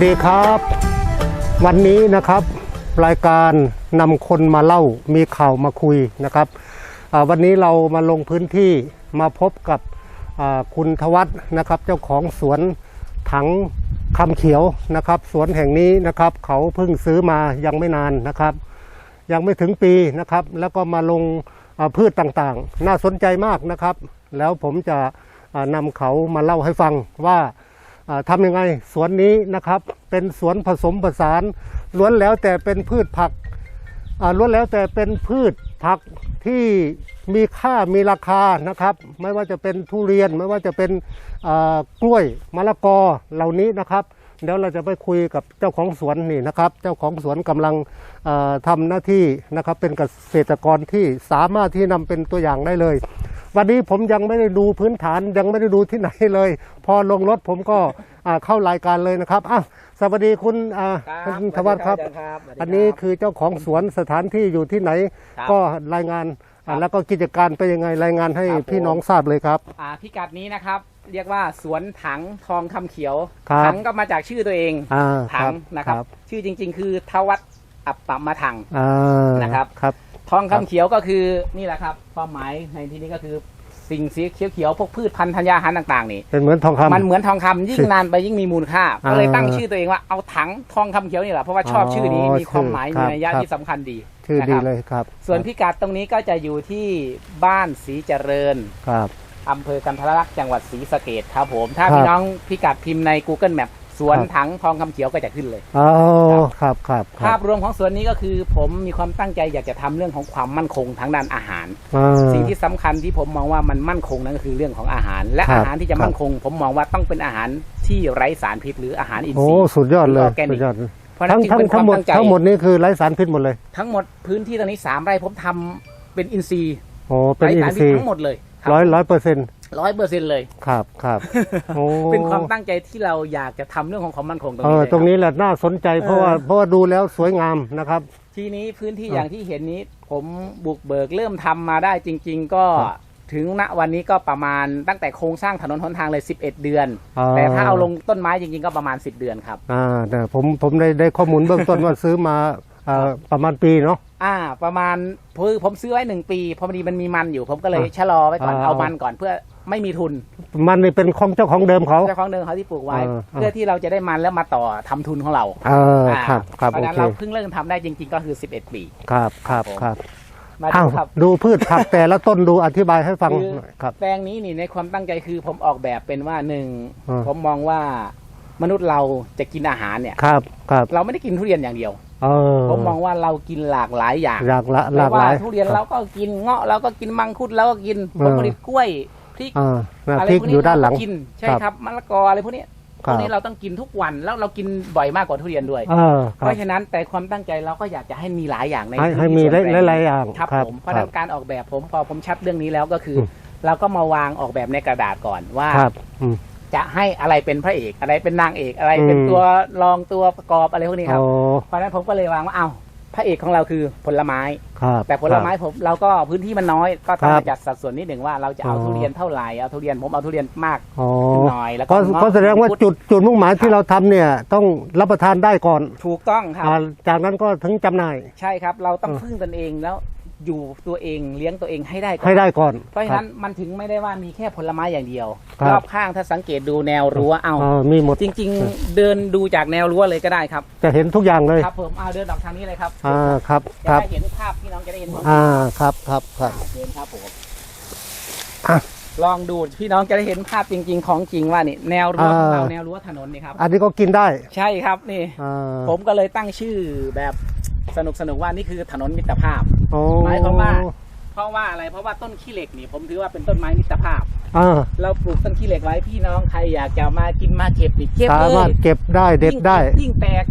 วัสดีครับ วันนี้นะครับรายการนำคนมาเล่ามีข่าวมาคุยนะครับ วันนี้เรามาลงพื้นที่มาพบกับคุณทวัฒนะครับ เจ้าของสวนถังคำเขียวนะครับ สวนแห่งนี้นะครับเขาเพิ่งซื้อมายังไม่นานนะครับ ยังไม่ถึงปีนะครับ แล้วก็มาลงพืชต่างๆ น่าสนใจมากนะครับ แล้วผมจะอ่านำเขามาเล่าให้ฟังว่า ทำยังไงสวนนี้นะครับ เป็นสวนผสมผสานล้วนแล้วแต่เป็นพืชผักล้วนแล้วแต่เป็นพืชผักที่มีค่ามีราคานะครับ ไม่ว่าจะเป็นทุเรียนไม่ว่าจะเป็นกล้วยมะละกอเหล่านี้นะครับ เดี๋ยวเราจะไปคุยกับเจ้าของสวนนี่นะครับ เจ้าของสวนกำลังเอ่อทำหน้าที่นะครับ เป็นเกษตรกรที่สามารถที่นำเป็นตัวอย่างได้เลย วันนี้ผมยังไม่ได้ดูพื้นฐานยังไม่ได้ดูที่ไหนเลย พอลงรถผมก็อ่าเข้ารายการเลยนะครับอะสวัสดีคุณอ่าคุณธวัฒน์ครับ อันนี้คือเจ้าของสวนสถานที่อยู่ที่ไหนครับก็รายงานอ่าครับแล้วก็กิจการเป็นยังไงรายงานให้ครับผมพี่น้องทราบเลยครับอ่าพิกัดนี้นะครับ เรียกว่าสวนถังทองคำเขียว ครับถังก็มาจากชื่อตัวเองอ่าถังนะครับ ครับ ชื่อจริง ๆ คือทวัตอัปปมาถัง อ่านะครับ ครับ ทองคำเขียวก็คือนี่แหละครับความหมายในที่นี้ก็คือสิ่งสีเขียวๆพวกพืชพันธุ์ธัญญาหารต่างๆนี่เป็นเหมือนทองคำ มันเหมือนทองคำยิ่งนานไปยิ่งมีมูลค่าอ่าก็เลยตั้งชื่อตัวเองว่าเอาถังทองคำเขียวนี่แหละเพราะว่าชอบชื่อนี้อ๋อมีความหมายชื่มีอนัยยะครับ ที่สำคัญดีชื่อนะดีครับเลยครับส่วนพิกัดตรงนี้ก็จะอยู่ที่บ้านศรีเจริญ ครับ อำเภอกันทรลักษณ์จังหวัดศรีสะเกดครับผม ถ้าครับพี่น้องพิกัดพิมพ์ใน Google Map สวนครับถังทองคำเขียวก็จะขึ้นเลย อ๋อครับครับคภารับพรวมของสวนนี้ก็คือ ผมมีความตั้งใจอยากจะทำเรื่องของความมั่นคงทางด้านอาหาร อ่า สิ่งที่สำคัญที่ผมมองว่ามันมั่นคงนั่นก็คือเรื่องของอาหาร และครับอาหารที่จะมั่นคง ผมมองว่าต้องเป็นอาหารที่ไร้สารพิษหรืออาหารอินทโอ้รีย์ สุดยอดเลยออร์แกนิก สุดยอดเพราะฉะนั้ทั้นงจึงทั้งเป็นควาทั้งหมดมตั้งใจ ทั้งหมดนี่คือไร้สารพิษหมดเลยทั้งหมดพื้นที่ตรงนี้สามไร่ผมทำเป็นอินทรีย์โอ้เป็นไร้อินสารทพิษรีย์ทั้งหมดเลย ร้อยร้อยเปอร์เซ็นต์ร้อยเปอร์เซ็นต์เลย ครับครับโอ้เป็นความตั้งใจที่เราอยากจะทำเรื่องของความมั่นคงตรงเอนี้อเลยตรงคบนี้แหละน่าสนใจเพราะว่าเออเพราะว่าดูแล้วสวยงามนะครับ ทีนี้พื้นที่ครับอย่างที่เห็นนี้ ผมบุกเบิกเริ่มทำมาได้จริง ๆ ก็ครับถึงณวันนี้ก็ประมาณตั้งแต่โครงสร้างถนนหนทางเลย 11 เดือนอ่าแต่ถ้าเอาลงต้นไม้จริงๆก็ประมาณ 10 เดือนครับอ่าแต่ผมผมได้ได้ข้อมูลเบื้องต้นว่าซื้อมา อ่าประมาณปีเนาะ อ่า ประมาณคือผมซื้อไว้หนึ่งปีพอดีมันมีมันอยู่ ผมก็เลยอ่าชะลอไว้ก่อนอ่า เอามันก่อนเพื่อไม่มีทุนมันนี่เป็นของเจ้าของเดิมเขา เจ้าของเดิมเขาที่ปลูกไว้ อ่า เพื่อที่เราจะได้มันแล้วมาต่อทำทุนของเราเอออ่าครับครับเพราะโอฉะนั้นเคเราเพิ่งเริ่มทำได้จริง ๆ ก็คือ 11 ปี ครับครับครับผมครับมาอ้าดูวครับ ดูพืชผักแต่ละต้นดูอธิบายให้ฟังคือ หน่อยครับ แปลงนี้นี่ในความตั้งใจคือผมออกแบบเป็นว่าหนึ่งอ่า ผมมองว่า มนุษย์เราจะกินอาหารเนี่ย ครับครับเราไม่ได้กินทุเรียนอย่างเดียวเออผมมองว่าเรากินหลากหลายอย่างหลากหลายหไม่ลากหว่าลายทุเรียนคบเราก็กินเงาะเราก็กินมังคุดเราก็กินเออผลผลิตกล้วยพริกอ่าน่ะอะไรพริกพวกอนี้ยู่ด้านหลังเรก็กินใช่ครับครับมะละกออะไรพวกนี้คพรัวบกนี้เราต้องกินทุกวันแล้วเรากินบ่อยมากกว่าทุเรียนด้วยเออคเพรับราะฉะนั้นแต่ความตั้งใจเราก็อยากจะให้มีหลายอย่างในให้พื้นให้ที่มีสวนแปลงหลายๆอย่างครับครับผมเพราะครัฉะบนั้นการออกแบบผมพอผมชัดเรื่องนี้แล้วก็คืออมเราก็มาวางออกแบบในกระดาษก่อนว่าครับอืม จะให้อะไรเป็นพระเอกอะไรเป็นนางเอกอะไรเป็นอืมตัวรองตัวประกอบอะไรพวกนี้ครับโอ้เพราะฉะนั้นผมก็เลยวางว่าอ้าวพระเอกของเราคือผลไม้ครับแต่ผลไม้ผมเราก็พื้นที่มันน้อย ก็ต้องครับมาจัดสัดส่วนนิดหนึ่งว่าเราจะเอาอ๋อทุเรียนเท่าไหร่ เอาทุเรียนผมเอาทุเรียนมากอ๋อหน่อย แล้วก็ก็เงาะก็แสดงว่ามังคุดจุดจุดมุ่งหมายที่เราทำเนี่ยต้องรับประทานได้ก่อน ถูกต้องครับอ่าจากนั้นก็ถึงจำหน่าย ใช่ครับ เราต้องเออพึ่งตนเองแล้ว อยู่ตัวเองเลี้ยงตัวเองให้ได้ก่อนให้ได้ก่อน เพราะฉะนั้นมันถึงไม่ได้ว่ามีแค่ผลไม้อย่างเดียวครับ รอบข้างถ้าสังเกตดูแนวรั้วเอาเออมีหมดจริง ๆ เดินดูจากแนวรั้วเลยก็ได้ครับ จะเห็นทุกอย่างเลย ครับผมเอาเดินออกทางนี้เลยครับอ่าครับจะครับได้เห็นภาพพี่น้องจะได้เห็นผมอ่าครับครับครับเดินครับผมอะ ลองดูพี่น้องจะได้เห็นภาพจริง ๆ ของจริงว่านี่แนวรั้วของเราอ่า แนวรั้วถนนนี่ครับอันนี้ก็กินได้ใช่ครับนี่ อ่าผมก็เลยตั้งชื่อแบบ สนุกสนุกๆว่านี่คือถนนมิตรภาพโอ้หมายความว่าเพราะว่าอะไรเพราะว่าต้นขี้เหล็กนี่ผมถือว่าเป็นต้นไม้มิตรภาพอ่าเราปลูกต้นขี้เหล็กไว้พี่น้องใครอยากจะมากินมาเก็บนี่เก็บสาเลมารถยเก็บได้เด็ดได้ ยิ่งยิ่งแตก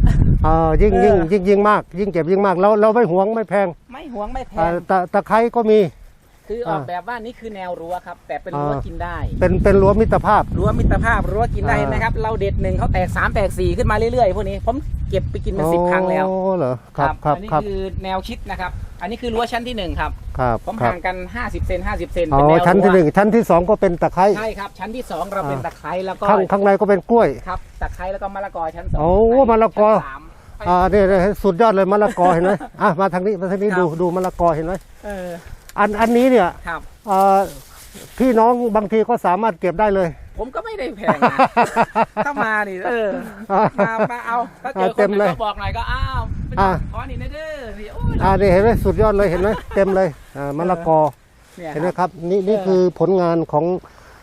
อ่ายิ่งเออยิ่งยิ่งยิ่งมาก ยิ่งเก็บยิ่งมากเราเราไม่หวงไม่แพง ไม่หวงไม่แพอ่างตะตะไคร้ก็มี คือออกแบบว่านี่คือแนวรั้วครับ แต่เป็นอ่ารั้วกินได้ เป็นเป็นรั้วมิตรภาพ รั้วมิตรภาพรั้วกินได้อ่าเห็นไหมครับ เราเด็ดหนึ่งเขาแตกสามแตกสี่ขึ้นมาเรื่อยๆพวกนี้ผมเก็บไปกินเป็นสิบครั้งแล้วโอ้เหรอครับครับอันนี้ครับคือแนวคิดนะครับ อันนี้คือรั้วชั้นที่หนึ่งครับครับผมครับห่างกัน50เซน50เซนอ๋เป็นอแนวชั้นที่หรั้นึ่งชั้นที่สองก็เป็นตะไคร้ใช่ครับชั้นที่สองเราเป็นอ่าตะไคร้แล้วก็ข้างข้างในก็เป็นกล้วยครับตะไคร้แล้วก็มะละกอชั้นสองโอ้ในมะละกอชั้นสามอ่าเนี่ยเนี่ยสุดยอดเลยมะละกอเห็นไหมอะมาทางนี้มาทางนี้ครับดูดูมะละกอเห็นไหมเอออันอันนี้เนี่ยครับ เอ่อพี่น้องบางทีก็สามารถเก็บได้เลย ผมก็ไม่ได้แพงนะ ถ้ามานี่เอออ่ามามาเอาถ้าเจอคเต็นมหนึ่เลงยก็บอกหน่อยก็อ้าวเป็นอ่า ขอนี่นะเด้อนี่โอ้ยอ่านี่เห็นไหมสุดยอดเลยเห็นไหมเต็มเลยอ่ามะละกอเนี่ยเห็นไหมครับครับนี่นี่เออคือผลงานของ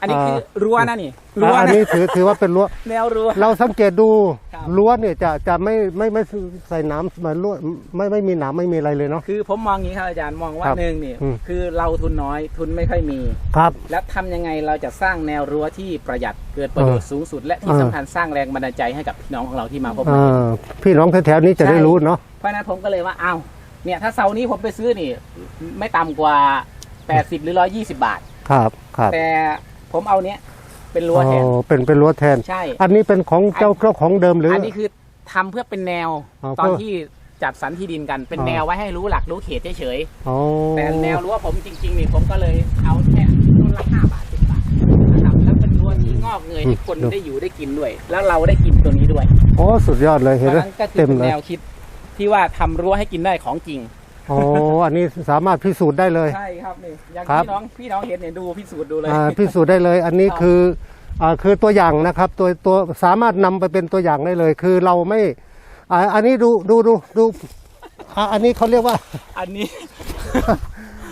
อันนี้คืออ่ารั้วนะนี่รั้วอ่าอันนะนี้ถือถือว่าเป็นรั้วแนวรั้ว เราสังเกตดูครับรั้วเนี่ยจะจะไม่ไม่ไม่ใส่หน้ำมารั้วไม่ไม่มีหนามไม่มีอะไรเลยเนาะคือผมมองอย่างนี้ครับอาจารย์มองว่าครับหนึ่งนี่อืมคือเราทุนน้อยทุนไม่ค่อยมีครับ แล้วทำยังไงเราจะสร้างแนวรั้วที่ประหยัดเกิดประโยชน์สูงสุด และที่เออสำคัญสร้างแรงบันดาลใจให้กับพี่น้องของเราที่มาพบอ่กันาพี่น้องแถวๆนี้จะใช่ได้รู้เนาะเพราะฉะนั้นผมก็เลยว่าอ้าวเนี่ยถ้าเสาร์นี้ผมไปซื้อนี่ ไม่ต่ำกว่า80หรือ120บาท ครับ ครับ แต่ ผมเอาเนี้ยเป็นรั้วแทนอ๋อเป็นเป็นรั้วแทน ใช่ อันนี้เป็นของเจ้าเจ้าของเดิมหรืออัอั นนี้คือทำเพื่อเป็นแนวอ๋อตอนเพื่อที่จัดสรรที่ดินกันเป็นอ๋อ แนวไว้ให้รู้หลักรู้เขตเฉยอ๋อๆแต่แนวรั้วผมจริงๆนี่ผมก็เลยเอาแค่ต้นละ5บาท10บาทนะครับแล้วเป็นรั้วที่งอกเงยให้คนได้อยู่ได้กินด้วย แล้วเราได้กินตัวนี้ด้วยโอ้สุดยอดเลยเพเห็นราะไหมฉะนั้นก็คือเต็มเป็นเลยแนวคิดที่ว่าทำรั้วให้กินได้ของจริง โอ้อันนี้สามารถพิสูจน์ได้เลย ใช่ครับนี่อย่างครับ พี่น้องพี่น้องเห็นเนี่ยดูพิสูจน์ดูเลย อ่าพิสูจน์ได้เลย อันนี้ครับคืออ่าคือตัวอย่างนะครับ ตัวตัวสามารถนำไปเป็นตัวอย่างได้เลย คือเราไม่อ่าอันนี้ดูดูดูดูอ่าอันนี้เขาเรียกว่า อันนี้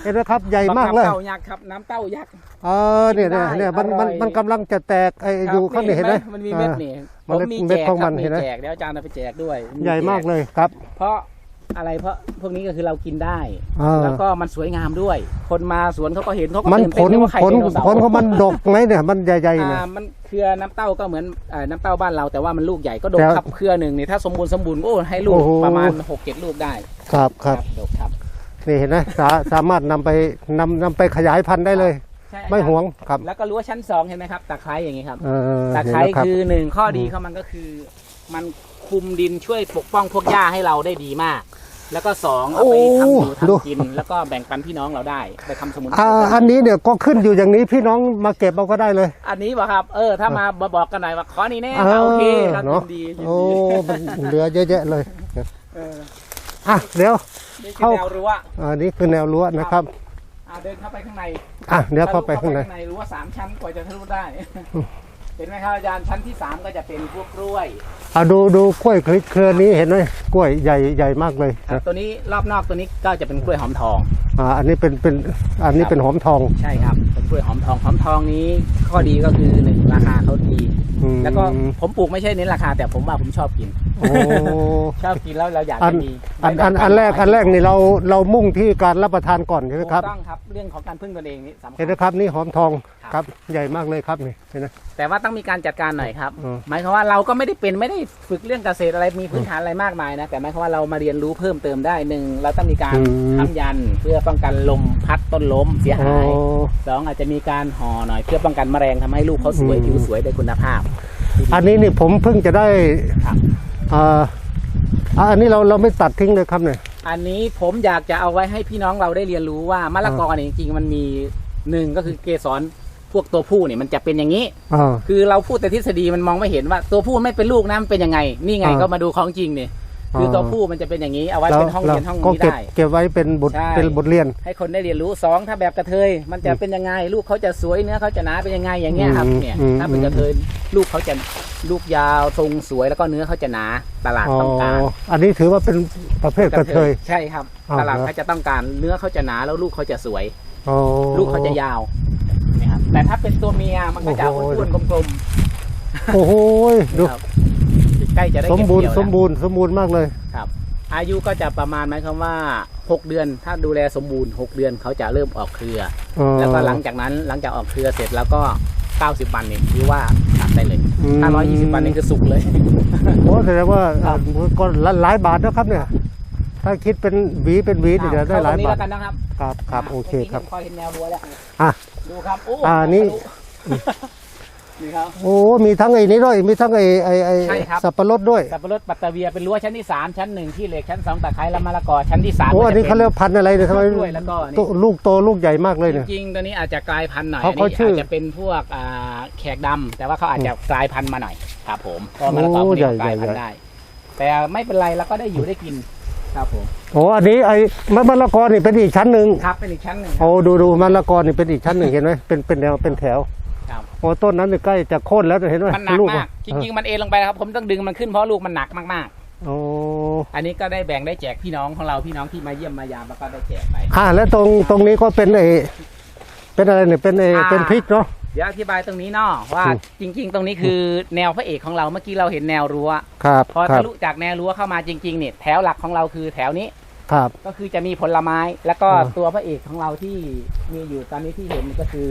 เห็นไหมครับใหญ่มากเลยน้ำเต้ายักษ์ครับน้ำเต้ายักษ์ เออเนี่ยเนี่ยเนี่ยมันมันอร่อยมันกำลังจะแตกไอ้ครับอยู่ข้างนี้เห็นไหมมันมีเม็ดนี่เมล็ดผมมีเม็แจดกของคมัรับนมีเห็นไหมแจกเดี๋ยวอาจารย์เอาไปแจกด้วยใหญ่แจมากเลยครับ เพราะ อะไรเพราะพวกนี้ก็คือเรากินได้อ่าแล้วก็มันสวยงามด้วย คนมาสวนเขาก็เห็นเขาก็มันตื่นผเต้ลนว่าไข่ผลไดโนเสาร์ผลของมันดกไหมเนี่ยมันใหญ่ๆเนี่ย อ่ามันเครือน้ำเต้าก็เหมือนเอ่อน้ำเต้าบ้านเราแต่ว่ามันลูกใหญ่ก็ดกแต่ครับเครือหนึ่งนี่ถ้าสมบูรณ์สมบูรณ์โอ้ให้ลูกโอ้โห ประมาณหกเจ็ดลูกได้ครับครับดกครับนี่เห็นไหมสาสามารถนำไปนำนำไปขยายพันธุ์ได้เลย ใช่ไม่หวงครับแล้วก็รั้วชั้นสองเห็นไหมครับตะไคร้อย่างนี้ครับ เออตะไคร้เห็นแล้วรับ คือหนึ่งข้อดีของมันก็คือ มันคุมดินช่วยปกป้องพวกหญ้าให้เราได้ดีมาก แล้วก็สองเอาไปทำอยู่ดู ทำกิน แล้วก็แบ่งปันพี่น้องเราได้ไปทำสมุนไพรอ่าอันนี้เนี่ยก็ขึ้นอยู่อย่างนี้พี่น้องมาเก็บเอาก็ได้เลยอันนี้ป่ะครับเออถ้ามาบอกกันหน่อยว่าขอนี่แน่เออโอเคครับยิเนาะนดียินโอ้ดีมันเหลือเยอะแยะเลยเอออะเดี๋ยว นี่คือเข้า แนวรั้วอันนี้คือแนวรั้วนะครับอ่าเดินเข้าไปข้างในอะเดี๋ยวเข้าไปข้างในทะลุรั้วสามชั้นกว่าจะทะลุได้ เห็นไหมครับอาจารย์ชั้นที่สามก็จะเป็นพวกกล้วยอะดูดูกล้วยเครือนี้เห็นไหมกล้วยใหญ่ใหญ่มากเลยครับนะตัวนี้รอบนอกตัวนี้ก็จะเป็นกล้วยหอมทองอ่าอันนี้เป็นเป็นอันนี้เป็นหอมทองใช่ครับเป็นกล้วยหอมทองหอมทองนี้ข้อดีก็คือหนึ่งราคาเขาดีอืมแล้วก็ผมปลูกไม่ใช่เน้นราคา แต่ผมว่าผมชอบกินโอ้ชอบกินแล้วเราอยากอัจะนมีอันอันอันแรกอันแรกนี่เราเรามุ่งที่การรับประทานก่อนใช่ไหมถูกครับต้องครับเรื่องของการพึ่งตนเองนี่สำคัเห็นญ ไหมครับนี่หอมทองครับครับใหญ่มากเลยครับนี่เห็นไหม แต่ว่าต้องมีการจัดการหน่อยครับ อืม หมายความว่าเราก็ไม่ได้เป็นไม่ได้ฝึกเรื่องเกษตรอะไรมีพื้นฐานอะไรมากมายนะแต่หมายความว่าเรามาเรียนรู้เพิ่มเติมได้หนึ่งเราต้องมีการทำยันเพื่อป้องกันลมพัดต้นล้มเสียโอ้ หายสองอาจจะมีการห่อหน่อยเพื่อป้องกันแมลงทำให้ลูกเขาสวยอืม ผิวสวยได้คุณภาพ อันนี้นี่ผมเพิ่งจะได้ครับ อ่าอ่าอันนี้เราเราไม่ตัดทิ้งเลยครับเนี่ย อันนี้ผมอยากจะเอาไว้ให้พี่น้องเราได้เรียนรู้ว่ามะละกอเนี่ยจริงๆมันมีหนึ่งก็คือเกสรพวกตัวผู้เนี่ยมันจะเป็นอย่างนี้ อ่า คือเราพูดแต่ทฤษฎีมันมองไม่เห็นว่าตัวผู้ไม่เป็นลูกนะมันเป็นยังไง นี่ไงอ่า ก็มาดูของจริงเนี่ย คืออ่าตัวผู้มันจะเป็นอย่างนี้เอาไว้เป็นห้องเรียนห้องก็นี้เก็บได้เก็บไว้เป็นบทใช่เป็นบทเรียน ให้คนได้เรียนรู้สองถ้าแบบกระเทย มันจะเป็นยังไง ลูกเขาจะสวยเนื้อเขาจะหนาเป็นยังไงอย่างเงี้ยครับอืมเนี่ยอืมถ้าเป็นกระเทยลูกเขาจะลูกยาวทรงสวยแล้วก็เนื้อเขาจะหนาตลาดอ๋อต้องการอันนี้ถือว่าเป็นประเภทกระเทยใช่ครับอ่าตลาดครับเขาจะต้องการเนื้อเขาจะหนาแล้วลูกเขาจะสวยอ๋อลูกเขาจะยาวนะครับแต่ถ้าเป็นตัวเมียมันก็จะโอ้โหอ้วนๆกลมโอ้โหๆดูครับ ใกล้จะได้สมเก็บบูรณ์เกี่ยวสแล้วมบูรณ์สมบูรณ์มากเลย ครับ อายุก็จะประมาณหมายความว่า 6 เดือน ถ้าดูแลสมบูรณ์ 6 เดือนเขาจะเริ่มออกเครืออ๋อแล้วก็หลังจากนั้นหลังจากออกเครือเสร็จแล้วก็ 90 วันนี่คือว่าตัดได้เลยอืม ถ้า120 วันนี่คือสุกเลย โอ้แสดงว่าครับ อ่าก็หลายบาทนะครับเนี่ย ถ้าคิดเป็นหวีเป็นหวีนี่เดี๋ยวได้หลายเข้ตรงนี้บาทแล้วกันนะครับครับครับโอเคครับมื่กี้ผมพอเห็นแนวรั้วแล้วอะ ดูครับโอ้อ่านี่ ทะลุ นี่ครับ โอ้มีทั้งไอ้นี้ด้วย มีทั้งไอ้ไอ้ไอ้ใช่ครับ สับปะรดด้วยสับปะรดปัตตาเวียเป็นรั้วชั้นที่3ชั้น1ที่เหล็กชั้น2ตะไคร้และมะละกอชั้นที่3โอ้อันนี้เขาเรียกพันธุ์อะไรเนี่ยทำไมกล้วยแล้วก็อันโตนี่ ลูกโตลูกใหญ่มากเลยจเนี่ย ริงๆ ตัวนี้อาจจะกลายพันธุ์หน่อยเขาอันเขานี้ชื่ออาจจะเป็นพวกอ่าแขกดำแต่ว่าเขาอาจจะกลายพันธุ์มาหน่อยครับผมเพราะมะละกอพวกนี้โอ้ใหญ่เขากลายพันใหญ่ ธุ์ได้ แต่ไม่เป็นไรเราก็ได้อยู่ได้กินครับผมโอ้อันนี้ไอ้มะมะละกอนี่เป็นอีกชั้นหนึ่งครับเป็นอีกชั้นหนึ่งโอ้ดูดูมะละกอนี่เป็นอีกชั้นหนึ่งเห็นไหมเป็นเป็นแนวเป็นแถว ครับ โอ้ต้นนั้นนี่ใกล้จะโค่นแล้วเห็นไหมมันหนักลูมากจริงๆมันเอ็นลงไปนะครับ ผมต้องดึงมันขึ้นเพราะลูกมันหนักมากโอ้ๆอันนี้ก็ได้แบ่งได้แจกพี่น้องของเราพี่น้องที่มาเยี่ยมมายามแล้วก็ได้แจกไปอ่าแล้วตรงตรงนี้ก็เป็นไอ้เป็นอะไรเนี่ยเป็นไอ้อ่าเป็นพริกเนาะเดี๋ยวอธิบายตรงนี้เนาะว่าอืมจริง ๆ ตรงนี้คือแนวพระเอกของเราเมื่อกี้เราเห็นแนวรั้วครับพอครัทะบลุจากแนวรั้วเข้ามาจริงๆเนี่ยแถวหลักของเราคือแถวนี้ครับก็คือจะมีผลไม้แล้วก็อ่าตัวพระเอกของเราที่มีอยู่ตอนนี้ที่เห็นก็คือ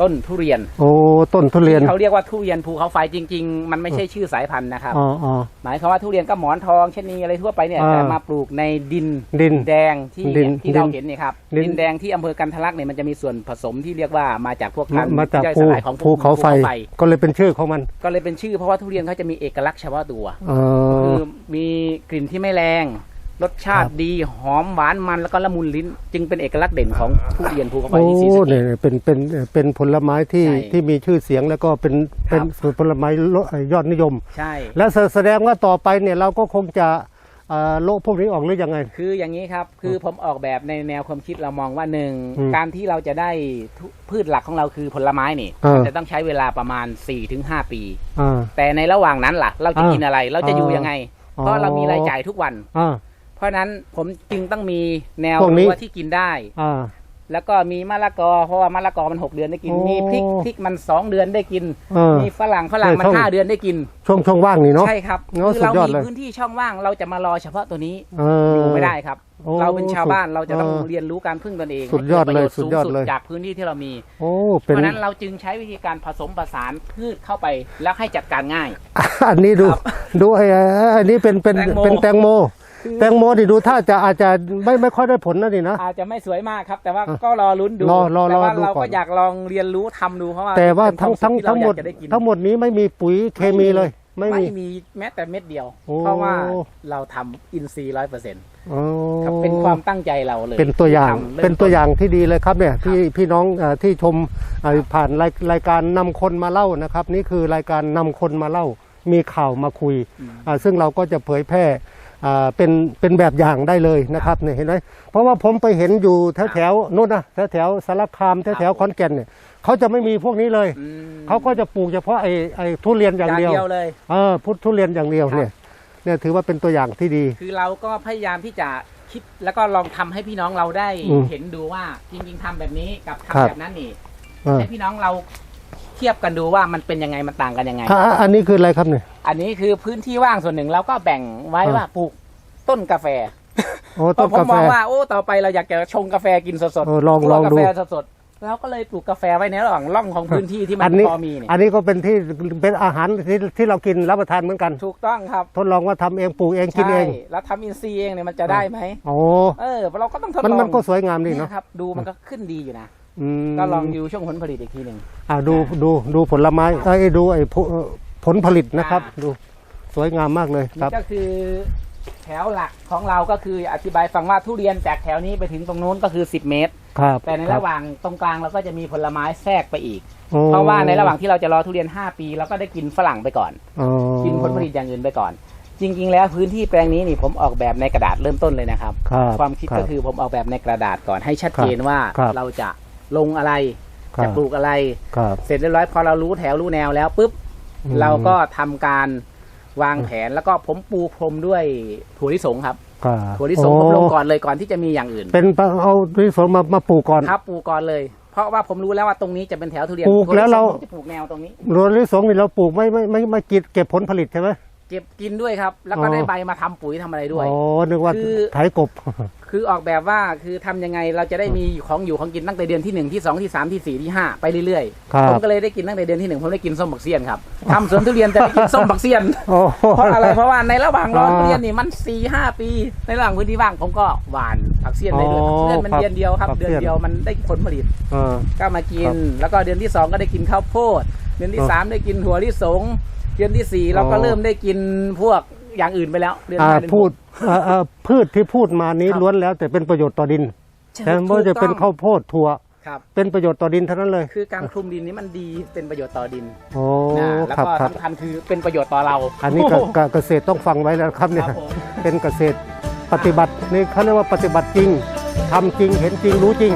ต้นทุเรียน โอ้ต้นทุเรียนเขาเรียกว่าทุเรียนภูเขาไฟจริง ๆ มันไม่ใช่ชื่อสายพันธุ์นะครับอ๋ออ๋อหมายความว่าทุเรียนก็หมอนทองชะนีอะไรทั่วไปเนี่ยอ่าแต่มาปลูกในดินดินแดงที่ดินที่เราดินเห็นเนี่ยครับดินดินแดงที่อำเภอกันทะลักเนี่ยมันจะมีส่วนผสมที่เรียกว่ามาจากพวกมาธัญมาจากย่อยภูสลายของพวกภูเขาไฟ ก็เลยเป็นชื่อของมัน ก็เลยเป็นชื่อเพราะว่าทุเรียนเขาจะมีเอกลักษณ์เฉพาะตัวเอคืออมีกลิ่นที่ไม่แรง รสชาติครับดีหอมหวานมันแล้วก็ละมุนลิ้น จึงเป็นเอกลักษณ์เด่นของทุเรียนภูเขาไฟโอ้ที่ศรีสะเกเนี่ยษ เป็นเป็นเป็นผลไม้ที่ใช่ที่มีชื่อเสียงแล้วก็เป็นครัเป็บนผลไม้ยอดนิยม ใช่ แล้วแสแสดงว่าต่อไปเนี่ยเราก็คงจะเอ่อโละพวกนี้ออกหรือยังไง คืออย่างนี้ครับ คือผมออกแบบในแนวความคิดเรามองว่าหนึ่งอืมการที่เราจะได้ทุพืชหลักของเราคือผลไม้นี่เออมันจะต้องใช้เวลาประมาณ 4-5 ปี อ่า แต่ในระหว่างนั้นล่ะ เราจะอ่ากินอะไรเราจะอยู่อ๋อยังไง อ๋อ เพราะเรามีรายจ่ายทุกวัน อ่า เพราะฉะนั้นผมจึงต้องมีแนวพวกนี้ รั้วที่กินได้ อ่า แล้วก็มีมะละกอเพราะว่ามะละกอมัน6เดือนได้กิน โอ้มีพริกพริกมัน2เดือนได้กิน เออมีฝรั่งฝรั่งมันใช่ช่อง ห้าเดือนได้กิน ช่วงช่องว่างนี่เนาะ ใช่ครับโอ้คือเราสุดยอดมีเลย พื้นที่ช่องว่างเราจะมารอเฉพาะตัวนี้เออ อยู่ไม่ได้ครับ โอ้เราเป็นชาวบ้านเราจะต้องเออเรียนรู้การพึ่งตนเองสุดยอดเลยให้กิประโชน์สุดยอดเลย จากพื้นที่ที่เรามี โอ้เพเป็น ราะฉะนั้นเราจึงใช้วิธีการผสมผสานพืชเข้าไปแล้วให้จัดการง่าย อันนี้ดูครับดูไอ้ไอ้อันนี้เป็นเป็นแตงโม เป็นแตงโมคือ แตงโมดิดูถ้าจะอาจจะไม่ไม่ค่อยได้ผลนะนี่นะ อาจจะไม่สวยมากครับ แต่ว่าอะก็รอลุ้นดูรอรอแต่ว่ารอดูเราก่อก็นอยากลองเรียนรู้ทำดูเพราะว่าแต่ว่าเป็นทั้งควทั้งสุขที่ทั้งหมดเราอยากจะไกินทั้งหมดนี้ไม่มีปุ๋ยเคมีเลย ไม่ไม่มีมีแม้แต่เม็ดเดียวโอ้เพราะว่าเราทำอินทรีย์ร้อยเปอร์เซ็นต์อ๋อครับเป็นความตั้งใจเราเลย เป็นตัวอย่างที่ทำริ่มเป็นตัวต้อย่างที่ดีเลยครับเนี่ยครับที่พี่น้องเอ่อที่ชมเอ่อผ่านรายรายการนำคนมาเล่านะครับ นี่คือรายการนำคนมาเล่ามีข่าวมาคุยอืมอ่าซึ่งเราก็จะเผยแพร่อ่า เป็นเป็นแบบอย่างได้เลยนะครับเนี่ยเห็นไหมเพราะว่าผมไปเห็นอยู่แถวแถวๆนู่นนะแถวแถวๆสารคามแถวแถวๆขอนแก่นเนี่ยเขาจะไม่มีพวกนี้เลยอืมเขาก็จะปลูกเฉพาะไอ้ไอ้ทุเรียนอย่างเดียวเลยเออพุททุเรียนอย่างเดียวครับเนี่ยเนี่ยถือว่าเป็นตัวอย่างที่ดี คือเราก็พยายามที่จะคิดแล้วก็ลองทำให้พี่น้องเราได้อืมเห็นดูว่าจริง ๆทำแบบนี้กับครัทำบแบบนั้นนี่เออให้พี่น้องเรา เทียบกันดูว่ามันเป็นยังไงมันต่างกันยังไง อะอะอันนี้คืออะไรครับเนี่ยอันนี้คือพื้นที่ว่างส่วนหนึ่งเราก็แบ่งไว้อ่าว่าปลูกต้นกาแฟโอ้เพต้ราะนผมกาแฟ มองว่าโอ้ต่อไปเราอยากจะชงกาแฟกินสดเออลองคั่วลองกาดูแฟสดๆเราก็เลยปลูกกาแฟไว้ในระหว่างร่องของพื้นที่ที่มัอันนนี้พอมีเนี่ยอันนี้ก็เป็นที่เป็นอาหารที่ที่เรากินรับประทานเหมือนกัน ถูกต้องครับทดลองว่าทำเองปลูกเองกินเอง ใช่แล้วทำอินทรีย์เองเนี่ยมันจะได้ไหมโอ้ เออเราก็ต้องทดมันลองมันก็สวยงามดีนี่เนาะครับดูมันก็ขึ้นดีอยู่นะอืม ก็ลองดูช่วงผลผลิตอีกทีหนึ่งอ่าดูดูดูผลไม้ไอ้ยดูไอ้ผลผลผลิตนะครับ ดูสวยงามมากเลยคนี่รับก็คือแถวหลักของเราก็คืออธิบายฟังว่าทุเรียนจากแถวนี้ไปถึงตรงนู้นก็คือ 10 เมตรครับแต่ในระหว่างตรงกลางเราก็จะมีผลไม้แทรกไปอีกโอ้เพราะว่าในระหว่างที่เราจะรอทุเรียน 5 ปีเราก็ได้กินฝรั่งไปก่อนอ๋อกินผลผลิตอย่างอื่นไปก่อน จริง ๆ แล้วพื้นที่แปลงนี้นี่ผมออกแบบในกระดาษเริ่มต้นเลยนะครับรับความคิดรับก็คือผมออกแบบในกระดาษก่อนให้ชัดเจนว่าครับเราจะ ลงอะไรครัจะบปลูกอะไร ครับ เสร็จเรียบร้อยพอเรารู้แถวรู้แนวแล้วปุ๊บอืม เราก็ทำการวางแผนแล้วก็ผมปูพรมด้วยถั่วลิสงครับครับถั่วลิสงผมโอ้ลงก่อนเลยก่อนที่จะมีอย่างอื่น เป็นเอาที่สวนมามาปลูกก่อน ครับปลูกก่อนเลย เพราะว่าผมรู้แล้วว่าตรงนี้จะเป็นแถวทุเรียนปลูกถั่แล้วเรา ผมจะปลูกแนวตรงนี้รวนลิสงนี่เราปลูกไม่ไม่ไม่ไม่กินเก็บผลผลิตใช่ไหม เก็บกินด้วยครับ แล้วก็อ๋อได้ใบมาทำปุ๋ยทำอะไรด้วย อ๋อ นึกว่าคือไถกบ คือออกแบบว่าคือทำยังไงเราจะได้มีของอยู่ของกินตั้งแต่เดือนที่หนึ่งที่สองที่สามที่สี่ที่ห้าไปเรื่อยครัๆบผมก็เลยได้กินตั้งแต่เดือนที่หนึ่งผมได้กินส้มบักเซียนครับทำสวนทุเรียนจะได้กินส้มบักเซียนโอ้โหเพราะอะไรเพราะว่าในระหว่างรออ่าทุเรียนนี่มันสี่ห้าปี ในระหว่างพื้นที่ว่างผมก็หวานผักเสี้ยนได้ด้วยอ๋อผักเสี้ยนมันครับเดือนเดียวครับผักเสี้เดือยนนเดียวมันได้ผลผลิตเออก็มากิครันบแล้วก็เดือนที่สองก็ได้กินข้าวโพด เดือนที่อ๋อสามได้กินถั่วลิสง เดือนที่สี่เราก็อ๋อเริ่มได้กินพวกอย่างอื่นไปแล้ว เดือนอ่าห้าเดือนหก พูดเอ่อเอ่อพืชที่พูดมานี้ครับ ล้วนแล้ว แต่เป็นประโยชน์ต่อดินใช่แต่ไม่ว่าจะเป็นถูกต้องข้าวโพดถั่ว ครับ เป็นประโยชน์ต่อดินเท่านั้นเลยคือการคลุมดินนี้มันดีเป็นประโยชน์ต่อดินโอ้นะแล้วครับก็ครับ สำคัญคือเป็นประโยชน์ต่อเราอันนี้ก็ก็เกษตรต้องฟังไว้แล้วครับเนี่ย ครับผม เป็นเกษตรปฏิบัตินี่เขาเรียกว่าปฏิบัติจริงทำจริงเห็นจริงรู้จริง